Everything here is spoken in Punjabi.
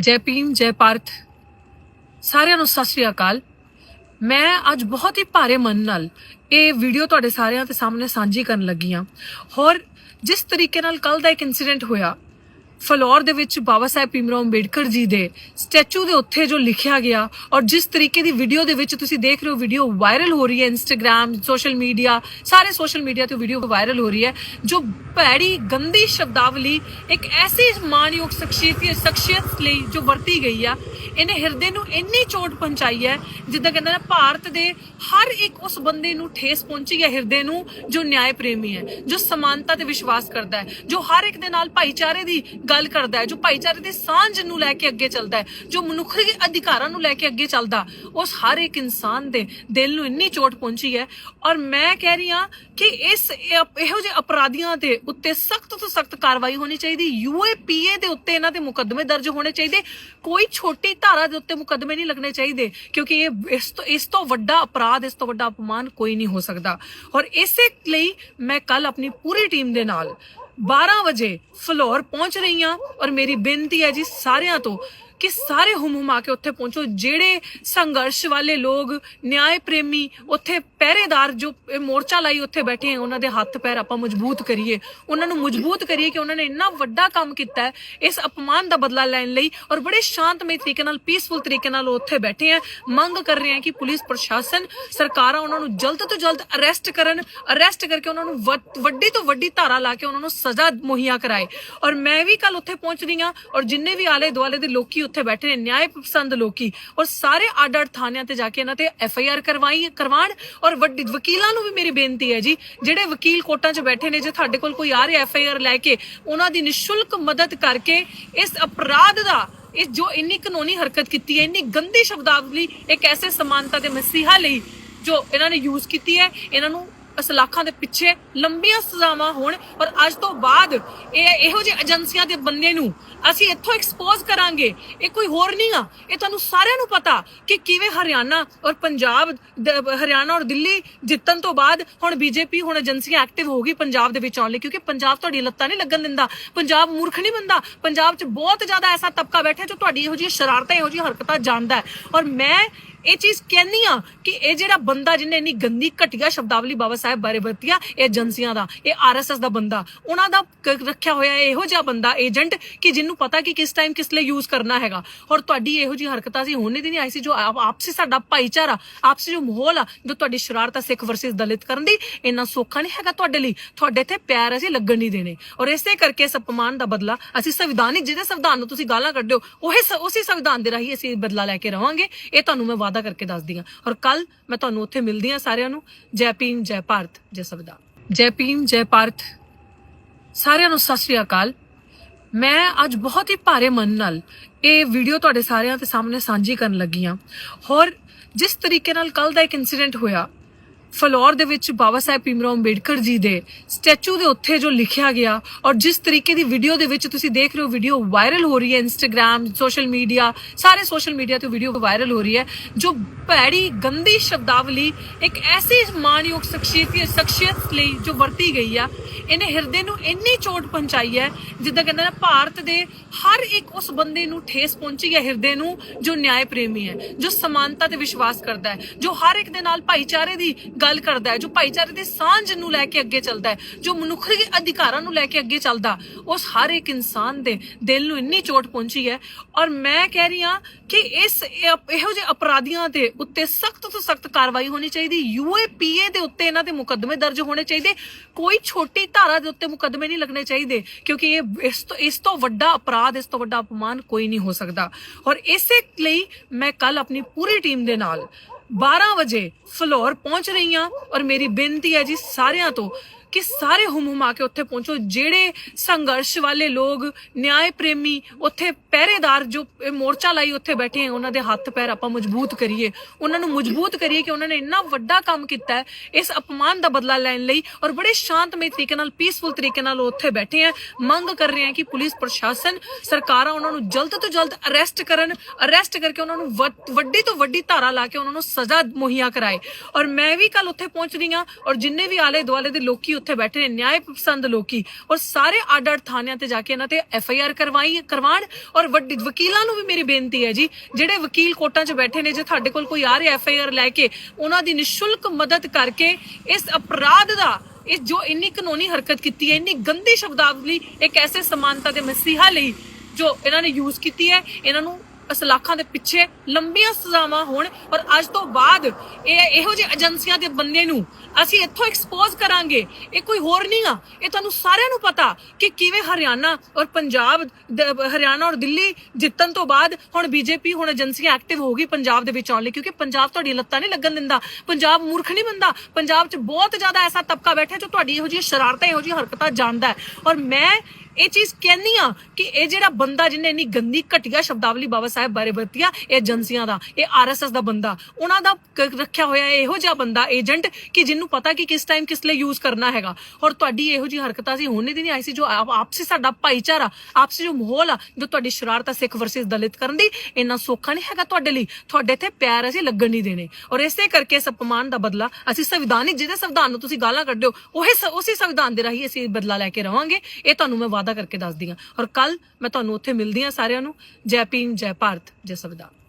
ਜੈ ਭੀਮ, ਜੈ ਭਾਰਤ ਸਾਰਿਆਂ ਨੂੰ ਸਤਿ ਸ੍ਰੀ ਅਕਾਲ। ਮੈਂ ਅੱਜ ਬਹੁਤ ਹੀ ਭਾਰੇ ਮਨ ਨਾਲ ਇਹ ਵੀਡੀਓ ਤੁਹਾਡੇ ਸਾਰਿਆਂ ਦੇ ਸਾਹਮਣੇ ਸਾਂਝੀ ਕਰਨ ਲੱਗੀ ਹਾਂ। ਹੋਰ ਜਿਸ ਤਰੀਕੇ ਨਾਲ ਕੱਲ ਦਾ ਇੱਕ ਇਨਸੀਡੈਂਟ ਹੋਇਆ ਫਲੋਰ ਦੇ ਵਿੱਚ ਬਾਬਾ ਸਾਹਿਬ ਭੀਮਰਾਓ ਅੰਬੇਡਕਰ ਜੀ ਦੇ ਸਟੈਚੂ ਦੇ ਉੱਥੇ ਜੋ ਲਿਖਿਆ ਗਿਆ ਔਰ ਜਿਸ ਤਰੀਕੇ ਦੀ ਵੀਡੀਓ ਦੇ ਵਿੱਚ ਤੁਸੀਂ ਦੇਖ ਰਹੇ ਹੋ ਵੀਡੀਓ ਵਾਇਰਲ ਹੋ ਰਹੀ ਹੈ ਇੰਸਟਾਗ੍ਰam ਸੋਸ਼ਲ ਮੀਡੀਆ ਸਾਰੇ ਸੋਸ਼ਲ ਮੀਡੀਆ ਤੇ ਵੀਡੀਓ ਵਾਇਰਲ ਹੋ ਰਹੀ ਹੈ, ਜੋ ਭੈੜੀ, ਗੰਦੀ ਸ਼ਬਦਾਵਲੀ ਇੱਕ ਐਸੀ ਮਾਨਯੋਗ ਸ਼ਖਸੀਅਤ ਸ਼ਖਸੀਅਤ ਲਈ ਜੋ ਵਰਤੀ ਗਈ ਆ, ਇਹਨੇ ਹਿਰਦੇ ਨੂੰ ਇੰਨੀ ਚੋਟ ਪਹੁੰਚਾਈ ਹੈ, ਜਿੱਦਾਂ ਕਹਿੰਦਾ ਨਾ ਭਾਰਤ ਦੇ ਹਰ ਇੱਕ ਉਸ ਬੰਦੇ ਨੂੰ ਠੇਸ ਪਹੁੰਚੀ ਹੈ ਹਿਰਦੇ ਨੂੰ ਜੋ ਨਿਆਂ ਪ੍ਰੇਮੀ ਹੈ, ਜੋ ਸਮਾਨਤਾ ਤੇ ਵਿਸ਼ਵਾਸ ਕਰਦਾ ਹੈ, ਜੋ ਹਰ ਇੱਕ ਦੇ ਨਾਲ ਭਾਈਚਾਰੇ ਦੀ ਗੱਲ ਕਰਦਾ ਹੈ, ਜੋ ਭਾਈਚਾਰੇ ਦੀ ਸਾਂਝ ਨੂੰ ਲੈ ਕੇ ਅੱਗੇ ਚੱਲਦਾ ਹੈ, ਜੋ ਮਨੁੱਖੀ ਅਧਿਕਾਰਾਂ ਨੂੰ ਲੈ ਕੇ ਅੱਗੇ ਚੱਲਦਾ, ਉਸ ਹਰ ਇੱਕ ਇਨਸਾਨ ਦੇ ਦਿਲ ਨੂੰ ਇੰਨੀ ਚੋਟ ਪਹੁੰਚੀ ਹੈ। ਔਰ ਮੈਂ ਕਹਿ ਰਹੀ ਹਾਂ ਕਿ ਇਸ ਇਹੋ ਜਿਹੇ ਅਪਰਾਧੀਆਂ ਦੇ ਉੱਤੇ ਸਖਤ ਤੋਂ ਸਖਤ ਕਾਰਵਾਈ ਹੋਣੀ ਚਾਹੀਦੀ। ਯੂਏਪੀਏ ਦੇ ਉੱਤੇ ਇਹਨਾਂ ਦੇ ਮੁਕੱਦਮੇ ਦਰਜ ਹੋਣੇ ਚਾਹੀਦੇ। ਕੋਈ ਛੋਟੀ ਧਾਰਾ ਦੇ ਉੱਤੇ ਮੁਕੱਦਮੇ ਨਹੀਂ ਲੱਗਣੇ ਚਾਹੀਦੇ, ਕਿਉਂਕਿ ਇਹ ਇਸ ਤੋਂ ਇਸ ਤੋਂ ਵੱਡਾ ਅਪਰਾਧ, ਇਸ ਤੋਂ ਵੱਡਾ ਅਪਮਾਨ ਕੋਈ ਨਹੀਂ ਹੋ ਸਕਦਾ। ਔਰ ਇਸੇ ਲਈ ਮੈਂ ਕੱਲ ਆਪਣੀ ਪੂਰੀ ਟੀਮ ਦੇ ਨਾਲ 12 ਵਜੇ ਫਲੋਰ ਪਹੁੰਚ ਰਹੀ ਹਾਂ ਔਰ ਮੇਰੀ ਬੇਨਤੀ ਹੈ ਜੀ ਸਾਰਿਆਂ ਤੋਂ ਕਿ ਸਾਰੇ ਹੁਮ ਹੁਮਾ ਕੇ ਉੱਥੇ ਪਹੁੰਚੋ, ਜਿਹੜੇ ਸੰਘਰਸ਼ ਵਾਲੇ ਲੋਕ ਨਿਆਂ ਪ੍ਰੇਮੀ ਉੱਥੇ ਪਹਿਰੇਦਾਰ ਜੋ ਮੋਰਚਾ ਲਾਈ ਉੱਥੇ ਬੈਠੇ ਹੈ, ਉਹਨਾਂ ਦੇ ਹੱਥ ਪੈਰ ਆਪਾਂ ਮਜ਼ਬੂਤ ਕਰੀਏ। ਉਹਨਾਂ ਨੂੰ ਮਜ਼ਬੂਤ ਕਰੀਏ ਕਿ ਉਹਨਾਂ ਨੇ ਇੰਨਾ ਵੱਡਾ ਕੰਮ ਕੀਤਾ ਇਸ ਅਪਮਾਨ ਦਾ ਬਦਲਾ ਲੈਣ ਲਈ ਔਰ ਬੜੇ ਸ਼ਾਂਤਮਈ ਤਰੀਕੇ ਨਾਲ ਪੀਸਫੁਲ ਤਰੀਕੇ ਨਾਲ ਉਹ ਉੱਥੇ ਬੈਠੇ ਹੈ। ਮੰਗ ਕਰ ਰਹੇ ਹੈ ਕਿ ਪੁਲਿਸ, ਪ੍ਰਸ਼ਾਸਨ, ਸਰਕਾਰਾਂ ਉਹਨਾਂ ਨੂੰ ਜਲਦ ਤੋਂ ਜਲਦ ਅਰੈਸਟ ਕਰਨ, ਅਰੈਸਟ ਕਰਕੇ ਉਹਨਾਂ ਨੂੰ ਵੱਡ- ਵੱਡੀ ਤੋਂ ਵੱਡੀ ਧਾਰਾ ਲਾ ਕੇ ਉਹਨਾਂ ਨੂੰ ਸਜ਼ਾ ਮੁਹੱਈਆ ਕਰਾਏ। ਔਰ ਮੈਂ ਵੀ ਕੱਲ ਉੱਥੇ ਪਹੁੰਚ ਰਹੀ ਹਾਂ ਔਰ ਜਿੰਨੇ ਵੀ ਆਲੇ ਦੁਆਲੇ ਦੇ ਲੋਕੀ ਉੱਥੇ ਬੈਠੇ ਨੇ ਨਿਆਂ ਪਸੰਦ ਲੋਕੀ। ਔਰ ਸਾਰੇ ਅੱਡ ਅੱਡ ਥਾਣਿਆਂ ਤੇ ਜਾ ਕੇ ਇਹਨਾਂ ਤੇ ਐਫ ਆਈ ਆਰ ਕਰਵਾਈ, ਕਰਵਾਣ। ਔਰ ਵੱਡੀ, ਵਕੀਲਾਂ ਨੂੰ ਵੀ ਮੇਰੀ ਬੇਨਤੀ ਹੈ ਜੀ, ਜਿਹੜੇ ਵਕੀਲ ਕੋਰਟਾਂ 'ਚ ਬੈਠੇ ਨੇ, ਜੇ ਤੁਹਾਡੇ ਕੋਲ ਕੋਈ ਆ ਰਿਹਾ ਐਫ ਆਈ ਆਰ ਲੈ ਕੇ, ਉਹਨਾਂ ਦੀ ਨਿਸ਼ੁਲਕ ਮਦਦ ਕਰਕੇ ਇਸ ਅਪਰਾਧ ਦਾ, ਇਸ ਜੋ ਇੰਨੀ ਕਾਨੂੰਨੀ ਹਰਕਤ ਕੀਤੀ ਹੈ, ਇੰਨੀ ਗੰਦੀ ਸ਼ਬਦਾਵਲੀ, ਇੱਕ ਐਸੇ ਸਮਾਨਤਾ ਦੇ ਮਸੀਹਾ ਲਈ ਜੋ ਇਹਨਾਂ ਨੇ ਯੂਜ਼ ਕੀਤੀ ਹੈ, ਇਹਨਾਂ ਨੂੰ ਅਸਲਾਖਾਂ ਦੇ ਪਿੱਛੇ ਲੰਬੀਆਂ ਸਜ਼ਾਵਾਂ ਹੋਣ ਔਰ ਅੱਜ ਤੋਂ ਬਾਅਦ ਇਹ ਇਹੋ ਜਿਹੇ ਏਜੰਸੀਆਂ ਦੇ ਬੰਦੇ ਨੂੰ ਅਸੀਂ ਇੱਥੋਂ ਐਕਸਪੋਜ਼ ਕਰਾਂਗੇ। ਇਹ ਕੋਈ ਹੋਰ ਨਹੀਂ ਆ। ਇਹ ਤੁਹਾਨੂੰ ਸਾਰਿਆਂ ਨੂੰ ਪਤਾ ਕਿ ਕਿਵੇਂ ਹਰਿਆਣਾ ਔਰ ਪੰਜਾਬ ਹਰਿਆਣਾ ਔਰ ਦਿੱਲੀ ਜਿੱਤਣ ਤੋਂ ਬਾਅਦ ਹੁਣ ਬੀਜੇਪੀ ਹੁਣ ਏਜੰਸੀਆਂ ਐਕਟਿਵ ਹੋ ਗਈ ਪੰਜਾਬ ਦੇ ਵਿੱਚ ਆਉਣ ਲਈ, ਕਿਉਂਕਿ ਪੰਜਾਬ ਤੁਹਾਡੀ ਲੱਤਾਂ ਨਹੀਂ ਲੱਗਣ ਦਿੰਦਾ। ਪੰਜਾਬ ਮੂਰਖ ਨਹੀਂ ਬੰਦਾ। ਪੰਜਾਬ 'ਚ ਬਹੁਤ ਜ਼ਿਆਦਾ ਐਸਾ ਤਬਕਾ ਬੈਠਾ ਜੋ ਤੁਹਾਡੀ ਇਹੋ ਜਿਹੀ ਸ਼ਰਾਰਤਾਂ, ਇਹੋ ਜਿਹੀ ਹਰਕਤਾਂ ਜਾਣਦਾ ਔਰ ਮੈਂ ਇਹ ਚੀਜ਼ ਕਹਿੰਦੀ ਆ ਕਿ ਇਹ ਜਿਹੜਾ ਬੰਦਾ ਜਿਹਨੇ ਇੰਨੀ ਗੰਦੀ ਘਟੀਆ ਸ਼ਬਦਾਵਲੀ ਬਾਬਾ ਸਾਹਿਬ ਬਾਰੇ ਵਰਤੀ ਆ, ਇਹ ਏਜੰਸੀਆਂ ਦਾ, ਇਹ ਆਰਐਸਐਸ ਦਾ ਬੰਦਾ। ਉਹਨਾਂ ਦਾ ਰੱਖਿਆ ਹੋਇਆ ਇਹੋ ਜਿਹਾ ਬੰਦਾ, ਏਜੰਟ, ਕਿ ਜਿਹਨੂੰ ਪਤਾ ਕਿ ਕਿਸ ਟਾਈਮ ਕਿਸ ਲਈ ਯੂਜ਼ ਕਰਨਾ ਹੈਗਾ। ਔਰ ਤੁਹਾਡੀ ਇਹੋ ਜਿਹੀ ਹਰਕਤਾਂ ਸੀ ਹੋਣੇ ਦੀ ਨਹੀਂ ਆਈ ਸੀ ਜੋ ਆਪ- ਆਪਸੀ ਸਾਡਾ ਭਾਈਚਾਰਾ, ਆਪਸੀ ਜੋ ਮਾਹੌਲ ਆ, ਜੋ ਤੁਹਾਡੀ ਸ਼ਰਾਰਤ ਆ ਸਿੱਖ ਵਰਸਸ ਦਲਿਤ ਕਰਨ ਦੀ, ਇੰਨਾ ਸੌਖਾ ਨਹੀਂ ਹੈਗਾ ਤੁਹਾਡੇ ਲਈ। ਤੁਹਾਡੇ ਤੇ ਪਿਆਰ ਅਸੀਂ ਲੱਗਣ ਨਹੀਂ ਦੇਣੇ। ਔਰ ਇਸੇ ਕਰਕੇ ਇਸ ਅਪਮਾਨ ਦਾ ਬਦਲਾ ਅਸੀਂ ਸੰਵਿਧਾਨਿਕ ਜਿਹਦੇ ਸੰਵਿਧਾਨ ਨੂੰ ਤੁਸੀਂ ਗਾਲਾਂ ਕੱਢਦੇ ਹੋ, ਉਹੇ ਉਸੇ ਸੰਵਿਧਾਨ ਦੇ ਰਾਹੀਂ ਅਸੀਂ ਬਦਲਾ ਲੈ ਕੇ ਰਵਾਂਗੇ। ਇਹ ਤੁਹਾਨੂੰ ਮੈਂ ਵਾਅਦਾ ਕਰਕੇ ਦੱਸਦੀ ਹਾਂ। ਔਰ ਕੱਲ ਮੈਂ ਤੁਹਾਨੂੰ ਉੱਥੇ ਮਿਲਦੀ ਹਾਂ ਸਾਰਿਆਂ ਨੂੰ। ਜੈ ਭੀਮ, ਜੈ ਭਾਰਤ, ਜੈ ਸੰਵਿਧਾਨ। ਜੈ ਭੀਮ, ਜੈ ਭਾਰਤ। ਸਾਰਿਆਂ ਨੂੰ ਸਤਿ ਸ੍ਰੀ ਅਕਾਲ। ਮੈਂ ਅੱਜ ਬਹੁਤ ਹੀ ਭਾਰੇ ਮਨ ਨਾਲ ਇਹ ਵੀਡੀਓ ਤੁਹਾਡੇ ਸਾਰਿਆਂ ਦੇ ਸਾਹਮਣੇ ਸਾਂਝੀ ਕਰਨ ਲੱਗੀ ਹਾਂ। ਔਰ ਜਿਸ ਤਰੀਕੇ ਨਾਲ ਕੱਲ ਦਾ ਇੱਕ ਇਨਸੀਡੈਂਟ ਹੋਇਆ ਫਲੋਰ ਦੇ ਵਿੱਚ ਬਾਬਾ ਸਾਹਿਬ ਭੀਮਰਾਓ ਅੰਬੇਡਕਰ ਜੀ ਦੇ ਸਟੈਚੂ ਦੇ ਉੱਥੇ ਜੋ ਲਿਖਿਆ ਗਿਆ ਔਰ ਜਿਸ ਤਰੀਕੇ ਦੀ ਵੀਡੀਓ ਦੇ ਵਿੱਚ ਤੁਸੀਂ ਦੇਖ ਰਹੇ ਹੋ ਵੀਡੀਓ ਵਾਇਰਲ ਹੋ ਰਹੀ ਹੈ ਇੰਸਟਾਗ੍ਰam ਸੋਸ਼ਲ ਮੀਡੀਆ ਸਾਰੇ ਸੋਸ਼ਲ ਮੀਡੀਆ ਤੇ ਵੀਡੀਓ ਵਾਇਰਲ ਹੋ ਰਹੀ ਹੈ, ਜੋ ਭੈੜੀ, ਗੰਦੀ ਸ਼ਬਦਾਵਲੀ ਇੱਕ ਐਸੀ ਮਾਨਯੋਗ ਸ਼ਖਸੀਅਤ ਸ਼ਖਸੀਅਤ ਲਈ ਜੋ ਵਰਤੀ ਗਈ ਆ, ਇਹਨੇ ਹਿਰਦੇ ਨੂੰ ਇੰਨੀ ਚੋਟ ਪਹੁੰਚਾਈ ਹੈ, ਜਿੱਦਾਂ ਕਹਿੰਦਾ ਨਾ ਭਾਰਤ ਦੇ ਹਰ ਇੱਕ ਉਸ ਬੰਦੇ ਨੂੰ ਠੇਸ ਪਹੁੰਚੀ ਹੈ ਹਿਰਦੇ ਨੂੰ ਜੋ ਨਿਆਂ ਪ੍ਰੇਮੀ ਹੈ, ਜੋ ਸਮਾਨਤਾ ਤੇ ਵਿਸ਼ਵਾਸ ਕਰਦਾ ਹੈ, ਜੋ ਹਰ ਇੱਕ ਦੇ ਨਾਲ ਭਾਈਚਾਰੇ ਦੀ ਗੱਲ ਕਰਦਾ ਹੈ, ਜੋ ਭਾਈਚਾਰੇ ਦੀ ਸਾਂਝ ਨੂੰ ਲੈ ਕੇ ਅੱਗੇ ਚੱਲਦਾ ਹੈ, ਜੋ ਮਨੁੱਖੀ ਅਧਿਕਾਰਾਂ ਨੂੰ ਲੈ ਕੇ ਅੱਗੇ ਚੱਲਦਾ, ਉਸ ਹਰ ਇੱਕ ਇਨਸਾਨ ਦੇ ਦਿਲ ਨੂੰ ਇੰਨੀ ਚੋਟ ਪਹੁੰਚੀ ਹੈ। ਔਰ ਮੈਂ ਕਹਿ ਰਹੀ ਹਾਂ ਕਿ ਇਸ ਇਹੋ ਜਿਹੇ ਅਪਰਾਧੀਆਂ ਦੇ ਉੱਤੇ ਸਖਤ ਤੋਂ ਸਖਤ ਕਾਰਵਾਈ ਹੋਣੀ ਚਾਹੀਦੀ। ਯੂਏਪੀਏ ਦੇ ਉੱਤੇ ਇਹਨਾਂ ਦੇ ਮੁਕੱਦਮੇ ਦਰਜ ਹੋਣੇ ਚਾਹੀਦੇ। ਕੋਈ ਛੋਟੀ ਧਾਰਾ ਦੇ ਉੱਤੇ ਮੁਕੱਦਮੇ ਨਹੀਂ ਲੱਗਣੇ ਚਾਹੀਦੇ, ਕਿਉਂਕਿ ਇਹ ਇਸ ਤੋਂ ਇਸ ਤੋਂ ਵੱਡਾ ਅਪਰਾਧ, ਇਸ ਤੋਂ ਵੱਡਾ ਅਪਮਾਨ ਕੋਈ ਨਹੀਂ ਹੋ ਸਕਦਾ। ਔਰ ਇਸੇ ਲਈ ਮੈਂ ਕੱਲ ਆਪਣੀ ਪੂਰੀ ਟੀਮ ਦੇ ਨਾਲ 12 ਵਜੇ ਫਲੋਰ ਪਹੁੰਚ ਰਹੀ ਹਾਂ ਔਰ ਮੇਰੀ ਬੇਨਤੀ ਹੈ ਜੀ ਸਾਰਿਆਂ ਤੋਂ ਕਿ ਸਾਰੇ ਹੁਮ ਹੁਮਾ ਕੇ ਉੱਥੇ ਪਹੁੰਚੋ, ਜਿਹੜੇ ਸੰਘਰਸ਼ ਵਾਲੇ ਲੋਕ, ਨਿਆਂ ਪ੍ਰੇਮੀ ਉੱਥੇ ਪਹਿਰੇਦਾਰ ਜੋ ਮੋਰਚਾ ਲਾਈ ਉੱਥੇ ਬੈਠੇ ਹੈ, ਉਹਨਾਂ ਦੇ ਹੱਥ ਪੈਰ ਆਪਾਂ ਮਜ਼ਬੂਤ ਕਰੀਏ। ਉਹਨਾਂ ਨੂੰ ਮਜ਼ਬੂਤ ਕਰੀਏ ਕਿ ਉਹਨਾਂ ਨੇ ਇੰਨਾ ਵੱਡਾ ਕੰਮ ਕੀਤਾ ਹੈ ਇਸ ਅਪਮਾਨ ਦਾ ਬਦਲਾ ਲੈਣ ਲਈ ਔਰ ਬੜੇ ਸ਼ਾਂਤਮਈ ਤਰੀਕੇ ਨਾਲ ਪੀਸਫੁਲ ਤਰੀਕੇ ਨਾਲ ਉਹ ਉੱਥੇ ਬੈਠੇ ਹੈ। ਮੰਗ ਕਰ ਰਹੇ ਹੈ ਕਿ ਪੁਲਿਸ, ਪ੍ਰਸ਼ਾਸਨ, ਸਰਕਾਰਾਂ ਉਹਨਾਂ ਨੂੰ ਜਲਦ ਤੋਂ ਜਲਦ ਅਰੈਸਟ ਕਰਨ, ਅਰੈਸਟ ਕਰਕੇ ਉਹਨਾਂ ਨੂੰ ਵੱਡ- ਵੱਡੀ ਤੋਂ ਵੱਡੀ ਧਾਰਾ ਲਾ ਕੇ ਉਹਨਾਂ ਨੂੰ ਸਜ਼ਾ ਮੁਹੱਈਆ ਕਰਾਏ। ਔਰ ਮੈਂ ਵੀ ਕੱਲ ਉੱਥੇ ਪਹੁੰਚ ਰਹੀ ਹਾਂ ਔਰ ਜਿੰਨੇ ਵੀ ਆਲੇ ਦੁਆਲੇ ਦੇ ਲੋਕੀ ਉੱਥੇ ਬੈਠੇ ਨੇ ਨਿਆਂ ਪਸੰਦ ਲੋਕੀ ਔਰ ਸਾਰੇ ਅੱਡ ਅੱਡ ਥਾਣਿਆਂ ਤੇ ਜਾ ਕੇ ਇਹਨਾਂ ਤੇ ਐਫ ਆਈ ਆਰ ਕਰਵਾਈ, ਕਰਵਾਉਣ ਔਰ ਵੱਡੀ ਵਕੀਲਾਂ ਨੂੰ ਵੀ ਮੇਰੀ ਬੇਨਤੀ ਹੈ ਜੀ, ਜਿਹੜੇ ਵਕੀਲ ਕੋਰਟਾਂ 'ਚ ਬੈਠੇ ਨੇ ਜੇ ਤੁਹਾਡੇ ਕੋਲ ਕੋਈ ਆ ਰਿਹਾ ਐਫ ਆਈ ਆਰ ਲੈ ਕੇ, ਉਹਨਾਂ ਦੀ ਨਿਸ਼ੁਲਕ ਮਦਦ ਕਰਕੇ ਇਸ ਅਪਰਾਧ ਦਾ, ਇਹ ਜੋ ਇੰਨੀ ਕਾਨੂੰਨੀ ਹਰਕਤ ਕੀਤੀ ਹੈ, ਇੰਨੀ ਗੰਦੀ ਸ਼ਬਦਾਵਲੀ, ਇੱਕ ਐਸੇ ਸਮਾਨਤਾ ਦੇ ਮਸੀਹਾ ਲਈ ਜੋ ਇਹਨਾਂ ਨੇ ਯੂਜ਼ ਕੀਤੀ ਹੈ, ਇਹਨਾਂ ਨੂੰ ਅਸਲਾਖਾਂ ਦੇ ਪਿੱਛੇ ਲੰਬੀਆਂ ਸਜ਼ਾਵਾਂ ਹੋਣ ਔਰ ਅੱਜ ਤੋਂ ਬਾਅਦ ਇਹ ਇਹੋ ਜਿਹੇ ਏਜੰਸੀਆਂ ਦੇ ਬੰਦੇ ਨੂੰ ਅਸੀਂ ਇੱਥੋਂ ਐਕਸਪੋਜ਼ ਕਰਾਂਗੇ। ਇਹ ਕੋਈ ਹੋਰ ਨਹੀਂ ਆ। ਇਹ ਤੁਹਾਨੂੰ ਸਾਰਿਆਂ ਨੂੰ ਪਤਾ ਕਿ ਕਿਵੇਂ ਹਰਿਆਣਾ ਔਰ ਪੰਜਾਬ ਹਰਿਆਣਾ ਔਰ ਦਿੱਲੀ ਜਿੱਤਣ ਤੋਂ ਬਾਅਦ ਹੁਣ ਬੀਜੇਪੀ ਹੁਣ ਏਜੰਸੀਆਂ ਐਕਟਿਵ ਹੋ ਗਈ ਪੰਜਾਬ ਦੇ ਵਿੱਚ ਆਉਣ ਲਈ, ਕਿਉਂਕਿ ਪੰਜਾਬ ਤੁਹਾਡੀ ਲੱਤਾਂ ਨਹੀਂ ਲੱਗਣ ਦਿੰਦਾ। ਪੰਜਾਬ ਮੂਰਖ ਨਹੀਂ ਬੰਦਾ। ਪੰਜਾਬ 'ਚ ਬਹੁਤ ਜ਼ਿਆਦਾ ਐਸਾ ਤਬਕਾ ਬੈਠਾ ਜੋ ਤੁਹਾਡੀ ਇਹੋ ਜਿਹੀ ਸ਼ਰਾਰਤਾਂ, ਇਹੋ ਜਿਹੀ ਹਰਕਤਾਂ ਜਾਣਦਾ ਔਰ ਮੈਂ ਇਹ ਚੀਜ਼ ਕਹਿੰਨੀ ਆ ਕਿ ਇਹ ਜਿਹੜਾ ਬੰਦਾ ਜਿਹਨੇ ਇੰਨੀ ਗੰਦੀ ਘਟੀਆ ਸ਼ਬਦਾਵਲੀ ਬਾਬਾ ਸਾਹਿਬ ਬਾਰੇ ਵਰਤੀ ਆ, ਇਹ ਏਜੰਸੀਆਂ ਦਾ, ਇਹ ਆਰਐਸਐਸ ਦਾ ਬੰਦਾ, ਉਹਨਾਂ ਦਾ ਰੱਖਿਆ ਹੋਇਆ ਇਹੋ ਜਿਹਾ ਬੰਦਾ, ਏਜੰਟ, ਕਿ ਜਿਹਨੂੰ ਪਤਾ ਕਿ ਕਿਸ ਟਾਈਮ ਕਿਸ ਲਈ ਯੂਜ਼ ਕਰਨਾ ਹੈਗਾ। ਔਰ ਤੁਹਾਡੀ ਇਹੋ ਜਿਹੀ ਹਰਕਤਾਂ ਸੀ ਹੋਣੀ ਦੀ ਨਹੀਂ ਆਈ ਸੀ ਜੋ ਆਪ- ਆਪਸੀ ਸਾਡਾ ਭਾਈਚਾਰਾ, ਆਪਸੀ ਜੋ ਮਾਹੌਲ ਆ, ਜੋ ਤੁਹਾਡੀ ਸ਼ਰਾਰਤ ਆ ਸਿੱਖ ਵਰਸਸ ਦਲਿਤ ਕਰਨ ਦੀ, ਇੰਨਾ ਸੌਖਾ ਨਹੀਂ ਹੈਗਾ ਤੁਹਾਡੇ ਲਈ। ਤੁਹਾਡੇ ਤੇ ਪਿਆਰ ਅਸੀਂ ਲੱਗਣ ਨਹੀਂ ਦੇਣੇ। ਔਰ ਇਸੇ ਕਰਕੇ ਇਸ ਅਪਮਾਨ ਦਾ ਬਦਲਾ ਅਸੀਂ ਸੰਵਿਧਾਨਿਕ ਜਿਹਦੇ ਸੰਵਿਧਾਨ ਨੂੰ ਤੁਸੀਂ ਗਾਲਾਂ ਕੱਢਿਓ ਉਹੇ ਸ- ਉਸੇ ਸੰਵਿਧਾਨ ਦੇ ਰਾਹੀਂ ਅਸੀਂ ਬਦਲਾ ਲੈ ਕੇ ਰਵਾਂਗੇ। ਇਹ ਤੁਹਾਨੂੰ ਮੈਂ ਵਾਅਦਾ ਕਰਕੇ ਦੱਸਦੀ ਹਾਂ। ਔਰ ਕੱਲ ਮੈਂ ਤੁਹਾਨੂੰ ਉੱਥੇ ਮਿਲਦੀ ਹਾਂ ਸਾਰਿਆਂ ਨੂੰ। ਜੈ ਭੀਮ, ਜੈ ਭਾਰਤ, ਜੈ ਸੰਵਿਧਾਨ।